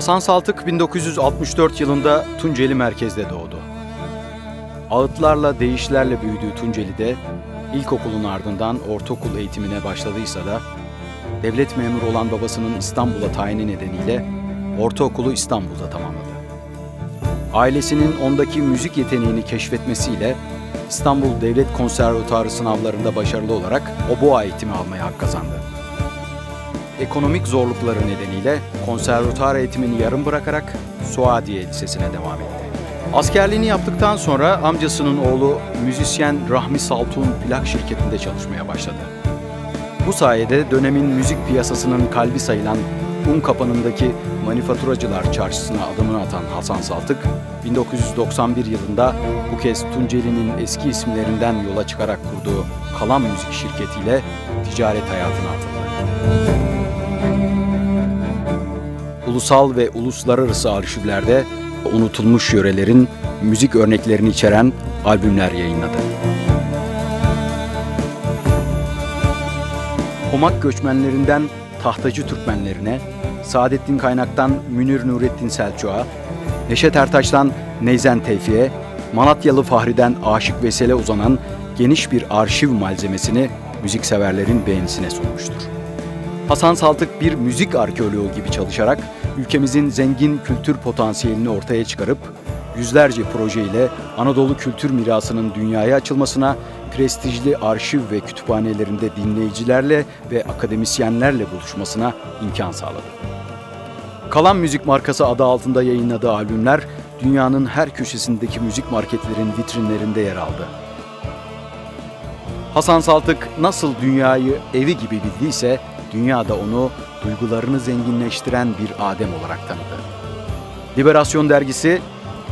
Hasan Saltık 1964 yılında Tunceli merkezde doğdu. Ağıtlarla, değişlerle büyüdüğü Tunceli'de ilkokulun ardından ortaokul eğitimine başladıysa da devlet memuru olan babasının İstanbul'a tayini nedeniyle ortaokulu İstanbul'da tamamladı. Ailesinin ondaki müzik yeteneğini keşfetmesiyle İstanbul Devlet Konservatuarı sınavlarında başarılı olarak oboa eğitimi almaya hak kazandı. Ekonomik zorlukları nedeniyle konservatuar eğitimini yarım bırakarak Suadiye Lisesi'ne devam etti. Askerliğini yaptıktan sonra amcasının oğlu müzisyen Rahmi Saltuğ'un plak şirketinde çalışmaya başladı. Bu sayede dönemin müzik piyasasının kalbi sayılan un kapanındaki manifaturacılar çarşısına adımını atan Hasan Saltık, 1991 yılında bu kez Tunceli'nin eski isimlerinden yola çıkarak kurduğu Kalan Müzik şirketiyle ticaret hayatına atıldı. Ulusal ve uluslararası arşivlerde unutulmuş yörelerin müzik örneklerini içeren albümler yayınladı. Pomak göçmenlerinden Tahtacı Türkmenlerine, Saadettin Kaynak'tan Münir Nurettin Selçuk'a, Neşet Ertaş'tan Neyzen Tevfik'e, Malatyalı Fahri'den Aşık Vesel'e uzanan geniş bir arşiv malzemesini müzikseverlerin beğenisine sunmuştur. Hasan Saltık bir müzik arkeoloğu gibi çalışarak ülkemizin zengin kültür potansiyelini ortaya çıkarıp yüzlerce proje ile Anadolu kültür mirasının dünyaya açılmasına, prestijli arşiv ve kütüphanelerinde dinleyicilerle ve akademisyenlerle buluşmasına imkan sağladı. Kalan Müzik markası adı altında yayınladığı albümler dünyanın her köşesindeki müzik marketlerin vitrinlerinde yer aldı. Hasan Saltık nasıl dünyayı evi gibi bildiyse dünya da onu duygularını zenginleştiren bir adem olarak tanıdı. Liberasyon dergisi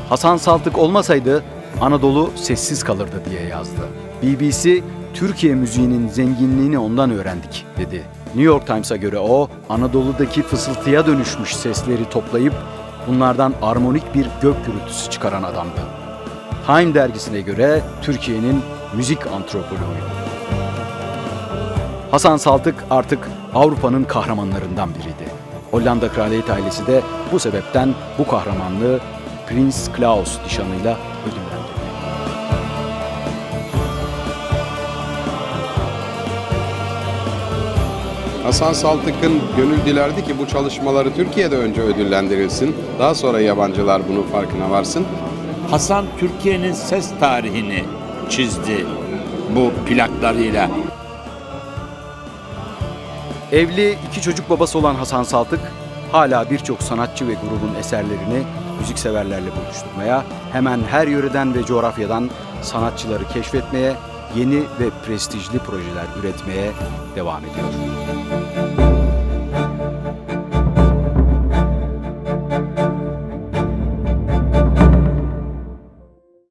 Hasan Saltık olmasaydı Anadolu sessiz kalırdı diye yazdı. BBC Türkiye müziğinin zenginliğini ondan öğrendik dedi. New York Times'a göre o Anadolu'daki fısıltıya dönüşmüş sesleri toplayıp bunlardan armonik bir gök gürültüsü çıkaran adamdı. Time dergisine göre Türkiye'nin müzik antropoloğuydu. Hasan Saltık artık Avrupa'nın kahramanlarından biriydi. Hollanda kraliyet ailesi de bu sebepten bu kahramanlığı Prins Klaus nişanıyla ödüllendirdi. Hasan Saltık'ın gönül dilerdi ki bu çalışmaları Türkiye'de önce ödüllendirilsin. Daha sonra yabancılar bunun farkına varsın. Hasan Türkiye'nin ses tarihini çizdi bu plaklarıyla. Evli iki çocuk babası olan Hasan Saltık hala birçok sanatçı ve grubun eserlerini müzikseverlerle buluşturmaya, hemen her yöreden ve coğrafyadan sanatçıları keşfetmeye, yeni ve prestijli projeler üretmeye devam ediyor.